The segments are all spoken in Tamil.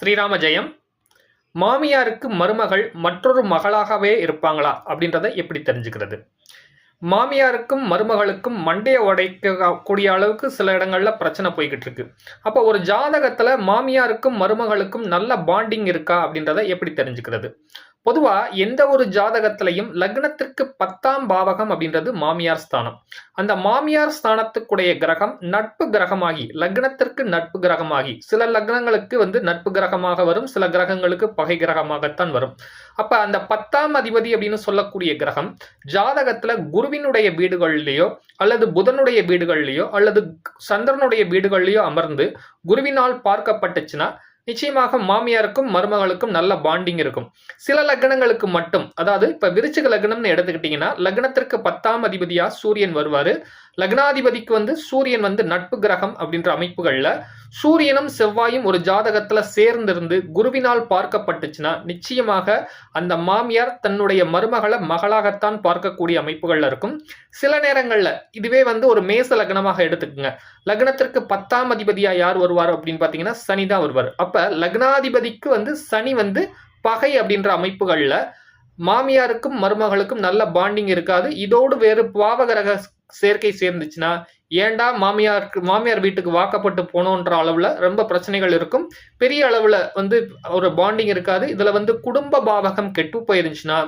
ஸ்ரீராம ஜெயம். மாமியாருக்கு மருமகள் மற்றொரு மகளாகவே இருப்பாங்களா அப்படின்றத எப்படி தெரிஞ்சுக்கிறது? மாமியாருக்கும் மருமகளுக்கும் மண்டைய உடைக்கக்கூடிய அளவுக்கு சில இடங்களில் பிரச்சனை போய்கிட்டு இருக்கு. அப்போ ஒரு ஜாதகத்தில் மாமியாருக்கும் மருமகளுக்கும் நல்ல பாண்டிங் இருக்கா அப்படின்றத எப்படி தெரிஞ்சுக்கிறது? பொதுவாக எந்த ஒரு ஜாதகத்திலையும் லக்னத்திற்கு பத்தாம் பாவகம் அப்படின்றது மாமியார் ஸ்தானம். அந்த மாமியார் ஸ்தானத்துக்குடைய கிரகம் நட்பு கிரகமாகி லக்னத்திற்கு நட்பு கிரகமாகி சில லக்னங்களுக்கு வந்து நட்பு கிரகமாக வரும் சில கிரகங்களுக்கு பகை கிரகமாகத்தான் வரும். அப்ப அந்த பத்தாம் அதிபதி அப்படின்னு சொல்லக்கூடிய கிரகம் ஜாதகத்துல குருவினுடைய வீடுகள்லயோ அல்லது புதனுடைய வீடுகள்லயோ அல்லது சந்திரனுடைய வீடுகள்லயோ அமர்ந்து குருவினால் பார்க்கப்பட்டுச்சுன்னா நிச்சயமாக மாமியாருக்கும் மருமகளுக்கும் நல்ல பாண்டிங் இருக்கும். சில லக்னங்களுக்கு மட்டும் அதாவது இப்ப விருச்சிக லக்னம்னு எடுத்துக்கிட்டீங்கன்னா லக்னத்திற்கு பத்தாம் அதிபதியா சூரியன் வருவாரு. லக்னாதிபதிக்கு வந்து சூரியன் வந்து நட்பு கிரகம் அப்படின்ற அமைப்புகளில் சூரியனும் செவ்வாயும் ஒரு ஜாதகத்தில் சேர்ந்திருந்து குருவினால் பார்க்கப்பட்டுச்சுன்னா நிச்சயமாக அந்த மாமியார் தன்னுடைய மருமகளை மகளாகத்தான் பார்க்கக்கூடிய அமைப்புகளில் இருக்கும். சில நேரங்களில் இதுவே வந்து ஒரு மேச லக்னமாக எடுத்துக்கோங்க. லக்னத்திற்கு பத்தாம் அதிபதியாக யார் வருவார் அப்படின்னு பார்த்தீங்கன்னா சனி தான் வருவார். அப்போ லக்னாதிபதிக்கு வந்து சனி வந்து பகை அப்படின்ற அமைப்புகளில் மாமியாருக்கும் மருமகளுக்கும் நல்ல பாண்டிங் இருக்காது. இதோடு வேறு பாவகிரக சேர்க்கை சேர்ந்துச்சுன்னா ஏண்டா மாமியாருக்கு மாமியார் வீட்டுக்கு வாக்கப்பட்டு போனோன்ற அளவில் ரொம்ப பிரச்சனைகள் இருக்கும். பெரிய அளவில் வந்து ஒரு பாண்டிங் இருக்காது. இதில் வந்து குடும்ப பாவகம் கெட்டு போயிருந்துச்சுன்னா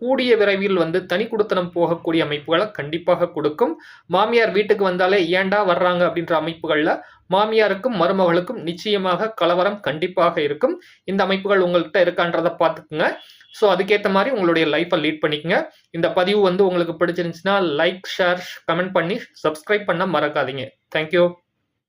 கூடிய விரைவில் வந்து தனி குடுத்தனம் போகக்கூடிய அமைப்புகளை கண்டிப்பாக கொடுக்கும். மாமியார் வீட்டுக்கு வந்தாலே ஏண்டா வர்றாங்க அப்படின்ற அமைப்புகளில் மாமியாருக்கும் மருமகளுக்கும் நிச்சயமாக கலவரம் கண்டிப்பாக இருக்கும். இந்த அமைப்புகள் உங்கள்கிட்ட இருக்கான்றதை பார்த்துக்குங்க. ஸோ அதுக்கேற்ற மாதிரி உங்களுடைய லைஃப்பை லீட் பண்ணிக்கங்க. இந்த பதிவு வந்து உங்களுக்கு பிடிச்சிருந்துச்சுன்னா லைக் ஷேர் கமெண்ட் பண்ணி சப்ஸ்கிரைப் பண்ண மறக்காதீங்க தேங்க்யூ